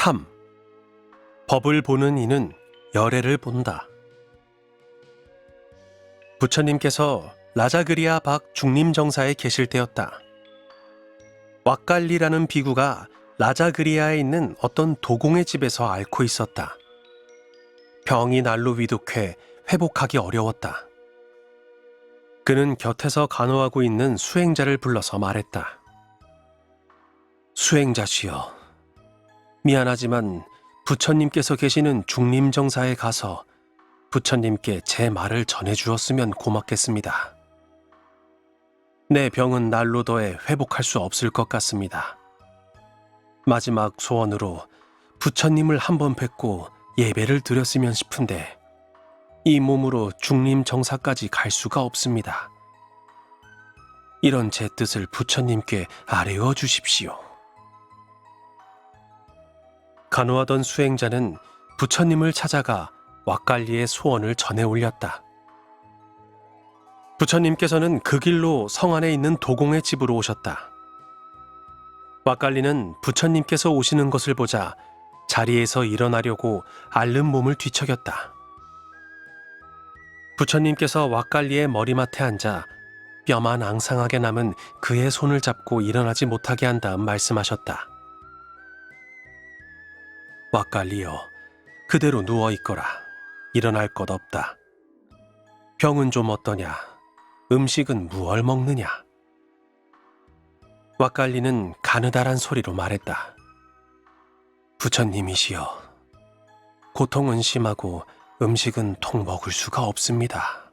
3. 법을 보는 이는 열애를 본다. 부처님께서 라자그리아 박 중림정사에 계실 때였다. 왁갈리라는 비구가 라자그리아에 있는 어떤 도공의 집에서 앓고 있었다. 병이 날로 위독해 회복하기 어려웠다. 그는 곁에서 간호하고 있는 수행자를 불러서 말했다. 수행자시여, 미안하지만 부처님께서 계시는 중림정사에 가서 부처님께 제 말을 전해 주었으면 고맙겠습니다. 내 병은 날로 더해 회복할 수 없을 것 같습니다. 마지막 소원으로 부처님을 한번 뵙고 예배를 드렸으면 싶은데 이 몸으로 중림 정사까지 갈 수가 없습니다. 이런 제 뜻을 부처님께 아뢰어 주십시오. 간호하던 수행자는 부처님을 찾아가 왁갈리의 소원을 전해 올렸다. 부처님께서는 그 길로 성 안에 있는 도공의 집으로 오셨다. 왁갈리는 부처님께서 오시는 것을 보자 자리에서 일어나려고 앓는 몸을 뒤척였다. 부처님께서 왁갈리의 머리맡에 앉아 뼈만 앙상하게 남은 그의 손을 잡고 일어나지 못하게 한 다음 말씀하셨다. 왁갈리여, 그대로 누워 있거라. 일어날 것 없다. 병은 좀 어떠냐? 음식은 무얼 먹느냐? 왁갈리는 가느다란 소리로 말했다. 부처님이시여, 고통은 심하고 음식은 통 먹을 수가 없습니다.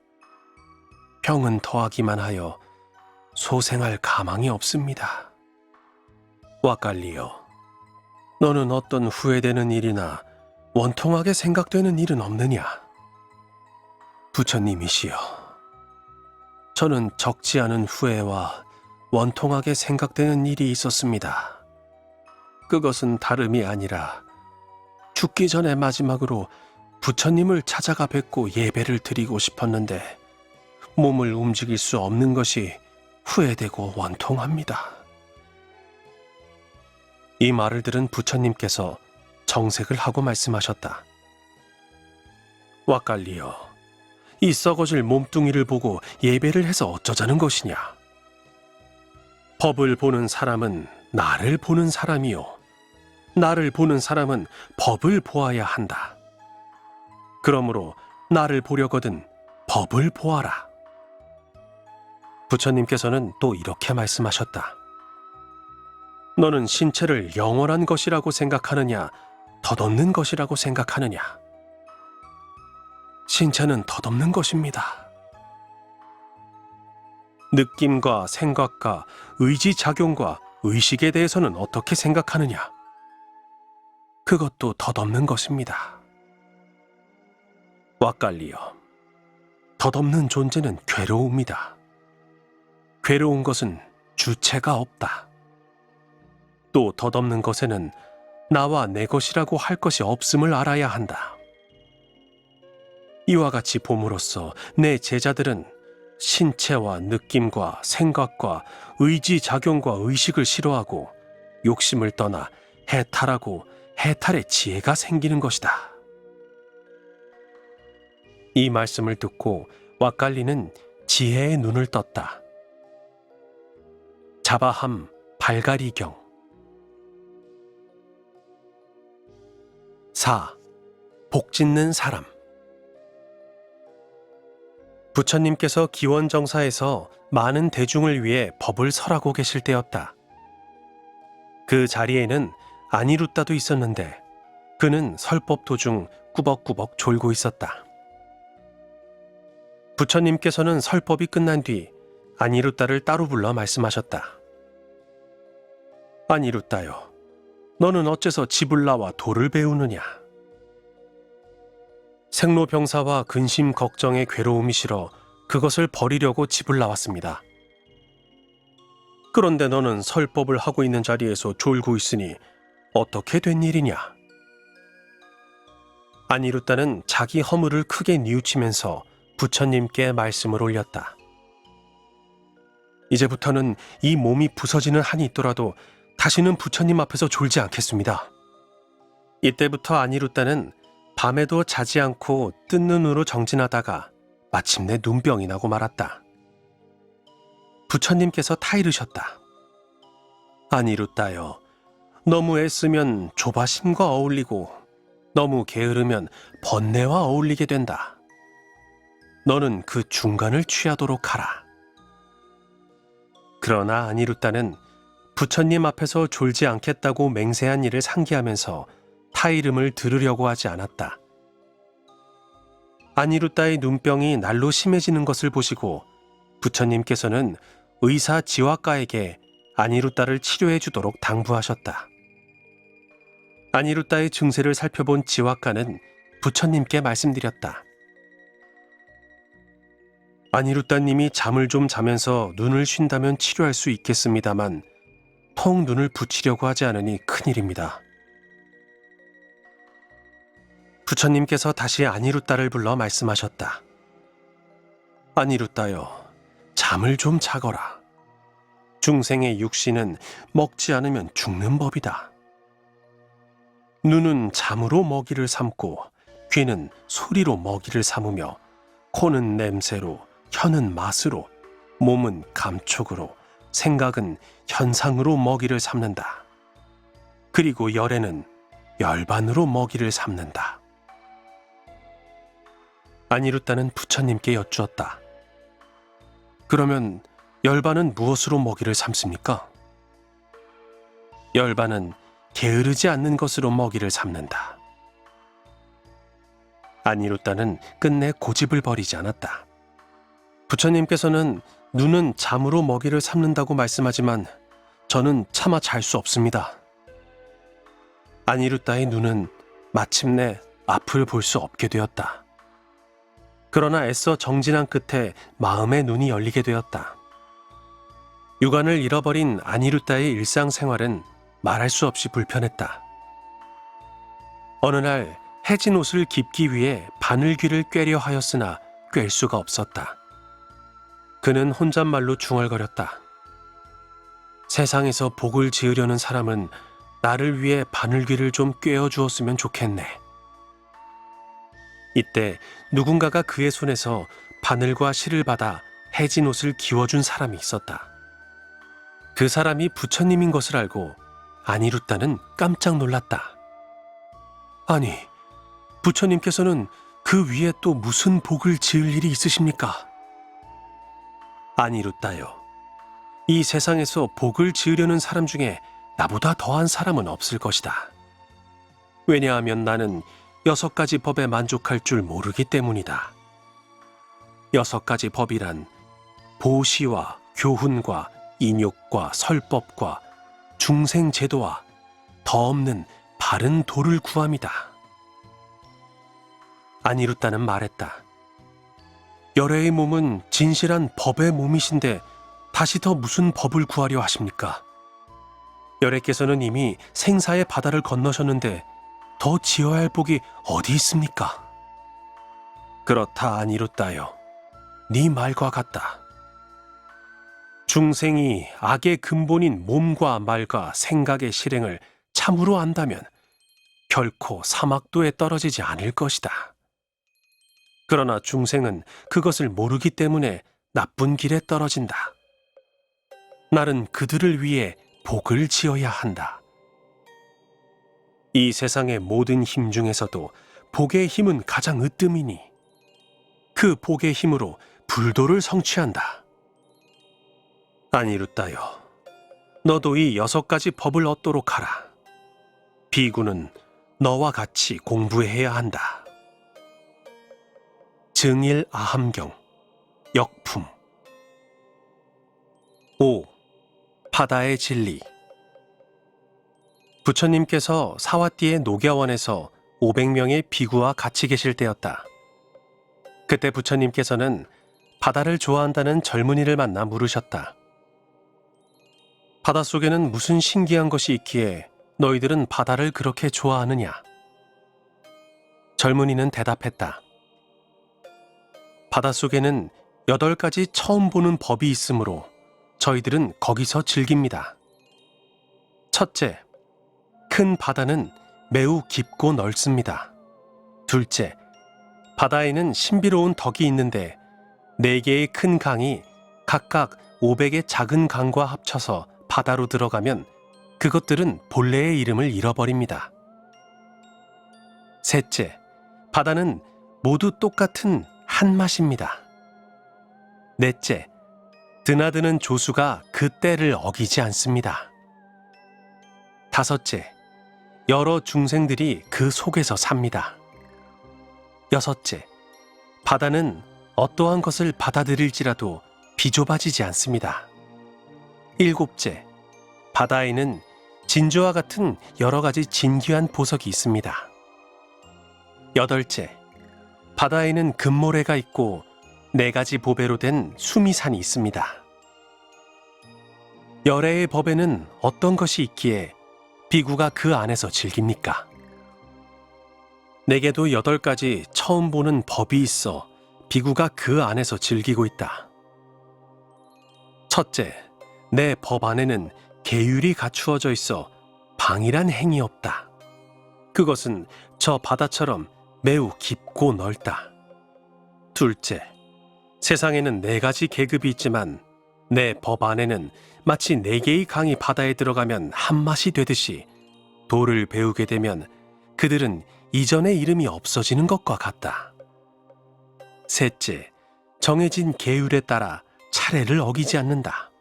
병은 더하기만 하여 소생할 가망이 없습니다. 왁갈리여, 너는 어떤 후회되는 일이나 원통하게 생각되는 일은 없느냐? 부처님이시여, 저는 적지 않은 후회와 원통하게 생각되는 일이 있었습니다. 그것은 다름이 아니라 죽기 전에 마지막으로 부처님을 찾아가 뵙고 예배를 드리고 싶었는데 몸을 움직일 수 없는 것이 후회되고 원통합니다. 이 말을 들은 부처님께서 정색을 하고 말씀하셨다. 왁갈리여, 이 썩어질 몸뚱이를 보고 예배를 해서 어쩌자는 것이냐? 법을 보는 사람은 나를 보는 사람이요. 나를 보는 사람은 법을 보아야 한다. 그러므로 나를 보려거든 법을 보아라. 부처님께서는 또 이렇게 말씀하셨다. 너는 신체를 영원한 것이라고 생각하느냐, 덧없는 것이라고 생각하느냐? 신체는 덧없는 것입니다. 느낌과 생각과 의지작용과 의식에 대해서는 어떻게 생각하느냐? 그것도 덧없는 것입니다. 왁갈리여, 덧없는 존재는 괴로움이다. 괴로운 것은 주체가 없다. 또 덧없는 것에는 나와 내 것이라고 할 것이 없음을 알아야 한다. 이와 같이 봄으로써 내 제자들은 신체와 느낌과 생각과 의지 작용과 의식을 싫어하고 욕심을 떠나 해탈하고 해탈의 지혜가 생기는 것이다. 이 말씀을 듣고 왁갈리는 지혜의 눈을 떴다. 자바함 발가리경 4. 복 짓는 사람 부처님께서 기원정사에서 많은 대중을 위해 법을 설하고 계실 때였다. 그 자리에는 아니루따도 있었는데 그는 설법 도중 꾸벅꾸벅 졸고 있었다. 부처님께서는 설법이 끝난 뒤 아니루따를 따로 불러 말씀하셨다. 아니루따요, 너는 어째서 집을 나와 도를 배우느냐? 생로병사와 근심 걱정의 괴로움이 싫어 그것을 버리려고 집을 나왔습니다. 그런데 너는 설법을 하고 있는 자리에서 졸고 있으니 어떻게 된 일이냐? 아니루따는 자기 허물을 크게 뉘우치면서 부처님께 말씀을 올렸다. 이제부터는 이 몸이 부서지는 한이 있더라도 다시는 부처님 앞에서 졸지 않겠습니다. 이때부터 아니루따는 밤에도 자지 않고 뜬 눈으로 정진하다가 마침내 눈병이 나고 말았다. 부처님께서 타이르셨다. 아니루따여, 너무 애쓰면 조바심과 어울리고 너무 게으르면 번뇌와 어울리게 된다. 너는 그 중간을 취하도록 하라. 그러나 아니루따는 부처님 앞에서 졸지 않겠다고 맹세한 일을 상기하면서 타 이름을 들으려고 하지 않았다. 아니루따의 눈병이 날로 심해지는 것을 보시고 부처님께서는 의사 지와가에게 아니루따를 치료해 주도록 당부하셨다. 아니루따의 증세를 살펴본 지와가는 부처님께 말씀드렸다. 아니루따님이 잠을 좀 자면서 눈을 쉰다면 치료할 수 있겠습니다만 통 눈을 붙이려고 하지 않으니 큰일입니다. 부처님께서 다시 아니루따를 불러 말씀하셨다. 아니루따여, 잠을 좀 자거라. 중생의 육신은 먹지 않으면 죽는 법이다. 눈은 잠으로 먹이를 삼고 귀는 소리로 먹이를 삼으며 코는 냄새로 혀는 맛으로 몸은 감촉으로 생각은 현상으로 먹이를 삼는다. 그리고 열에는 열반으로 먹이를 삼는다. 아니루따는 부처님께 여쭈었다. 그러면 열반은 무엇으로 먹이를 삼습니까? 열반은 게으르지 않는 것으로 먹이를 삼는다. 아니루따는 끝내 고집을 버리지 않았다. 부처님께서는 눈은 잠으로 먹이를 삼는다고 말씀하지만 저는 차마 잘 수 없습니다. 아니루따의 눈은 마침내 앞을 볼 수 없게 되었다. 그러나 애써 정진한 끝에 마음의 눈이 열리게 되었다. 육안을 잃어버린 아니루따의 일상생활은 말할 수 없이 불편했다. 어느 날 해진 옷을 깁기 위해 바늘귀를 꿰려 하였으나 꿰 수가 없었다. 그는 혼잣말로 중얼거렸다. 세상에서 복을 지으려는 사람은 나를 위해 바늘귀를 좀 꿰어 주었으면 좋겠네. 이때 누군가가 그의 손에서 바늘과 실을 받아 해진 옷을 기워준 사람이 있었다. 그 사람이 부처님인 것을 알고 아니루따는 깜짝 놀랐다. 아니, 부처님께서는 그 위에 또 무슨 복을 지을 일이 있으십니까? 아니루따요. 이 세상에서 복을 지으려는 사람 중에 나보다 더한 사람은 없을 것이다. 왜냐하면 나는 여섯 가지 법에 만족할 줄 모르기 때문이다. 여섯 가지 법이란 보시와 교훈과 인욕과 설법과 중생 제도와 더 없는 바른 도를 구함이다. 아니루따는 말했다. 열애의 몸은 진실한 법의 몸이신데 다시 더 무슨 법을 구하려 하십니까? 열애께서는 이미 생사의 바다를 건너셨는데 더 지어야 할 복이 어디 있습니까? 그렇다 아니루따요. 네 말과 같다. 중생이 악의 근본인 몸과 말과 생각의 실행을 참으로 안다면 결코 사막도에 떨어지지 않을 것이다. 그러나 중생은 그것을 모르기 때문에 나쁜 길에 떨어진다. 날은 그들을 위해 복을 지어야 한다. 이 세상의 모든 힘 중에서도 복의 힘은 가장 으뜸이니 그 복의 힘으로 불도를 성취한다. 아니루따여, 너도 이 여섯 가지 법을 얻도록 하라. 비구는 너와 같이 공부해야 한다. 증일 아함경, 역품 5. 바다의 진리 부처님께서 사와띠의 녹야원에서 500명의 비구와 같이 계실 때였다. 그때 부처님께서는 바다를 좋아한다는 젊은이를 만나 물으셨다. 바닷속에는 무슨 신기한 것이 있기에 너희들은 바다를 그렇게 좋아하느냐? 젊은이는 대답했다. 바닷속에는 여덟 가지 처음 보는 법이 있으므로 저희들은 거기서 즐깁니다. 첫째, 큰 바다는 매우 깊고 넓습니다. 둘째, 바다에는 신비로운 덕이 있는데 네 개의 큰 강이 각각 500의 작은 강과 합쳐서 바다로 들어가면 그것들은 본래의 이름을 잃어버립니다. 셋째, 바다는 모두 똑같은 한 맛입니다. 넷째, 드나드는 조수가 그 때를 어기지 않습니다. 다섯째, 여러 중생들이 그 속에서 삽니다. 여섯째, 바다는 어떠한 것을 받아들일지라도 비좁아지지 않습니다. 일곱째, 바다에는 진주와 같은 여러 가지 진귀한 보석이 있습니다. 여덟째, 바다에는 금모래가 있고 네 가지 보배로 된 수미산이 있습니다. 열애의 법에는 어떤 것이 있기에 비구가 그 안에서 즐깁니까? 내게도 여덟 가지 처음 보는 법이 있어 비구가 그 안에서 즐기고 있다. 첫째, 내 법 안에는 계율이 갖추어져 있어 방이란 행이 없다. 그것은 저 바다처럼 매우 깊고 넓다. 둘째, 세상에는 네 가지 계급이 있지만 내 법 안에는 마치 네 개의 강이 바다에 들어가면 한 맛이 되듯이 도를 배우게 되면 그들은 이전의 이름이 없어지는 것과 같다. 셋째, 정해진 계율에 따라 차례를 어기지 않는다.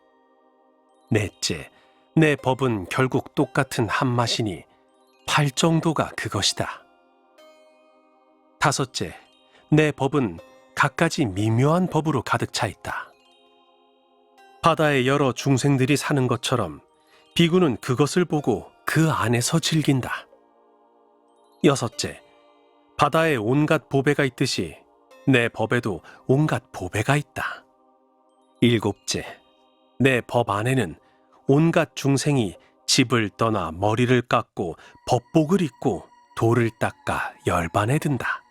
넷째, 내 법은 결국 똑같은 한 맛이니 팔 정도가 그것이다. 다섯째, 내 법은 갖가지 미묘한 법으로 가득 차 있다. 바다에 여러 중생들이 사는 것처럼 비구는 그것을 보고 그 안에서 즐긴다. 여섯째, 바다에 온갖 보배가 있듯이 내 법에도 온갖 보배가 있다. 일곱째, 내 법 안에는 온갖 중생이 집을 떠나 머리를 깎고 법복을 입고 돌을 닦아 열반에 든다.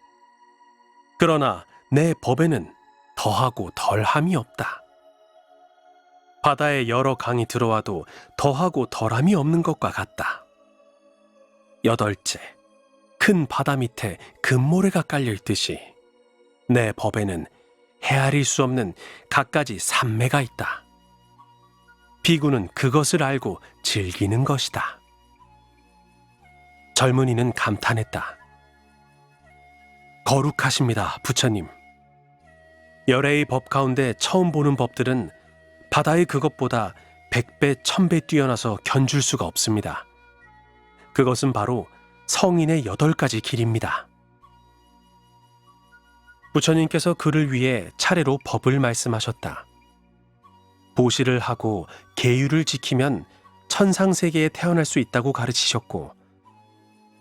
그러나 내 법에는 더하고 덜함이 없다. 바다에 여러 강이 들어와도 더하고 덜함이 없는 것과 같다. 여덟째, 큰 바다 밑에 금모래가 깔려 있듯이 내 법에는 헤아릴 수 없는 갖가지 산매가 있다. 비구는 그것을 알고 즐기는 것이다. 젊은이는 감탄했다. 거룩하십니다, 부처님. 열애의 법 가운데 처음 보는 법들은 바다의 그것보다 백배, 천배 뛰어나서 견줄 수가 없습니다. 그것은 바로 성인의 여덟 가지 길입니다. 부처님께서 그를 위해 차례로 법을 말씀하셨다. 보시를 하고 계율을 지키면 천상세계에 태어날 수 있다고 가르치셨고,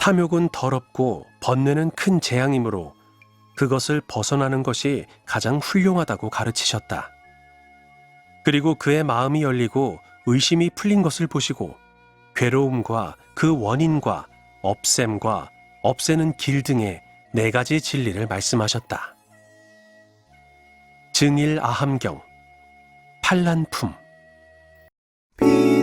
탐욕은 더럽고 번뇌는 큰 재앙이므로 그것을 벗어나는 것이 가장 훌륭하다고 가르치셨다. 그리고 그의 마음이 열리고 의심이 풀린 것을 보시고 괴로움과 그 원인과 없앰과 없애는 길 등의 네 가지 진리를 말씀하셨다. 증일 아함경 판란품 비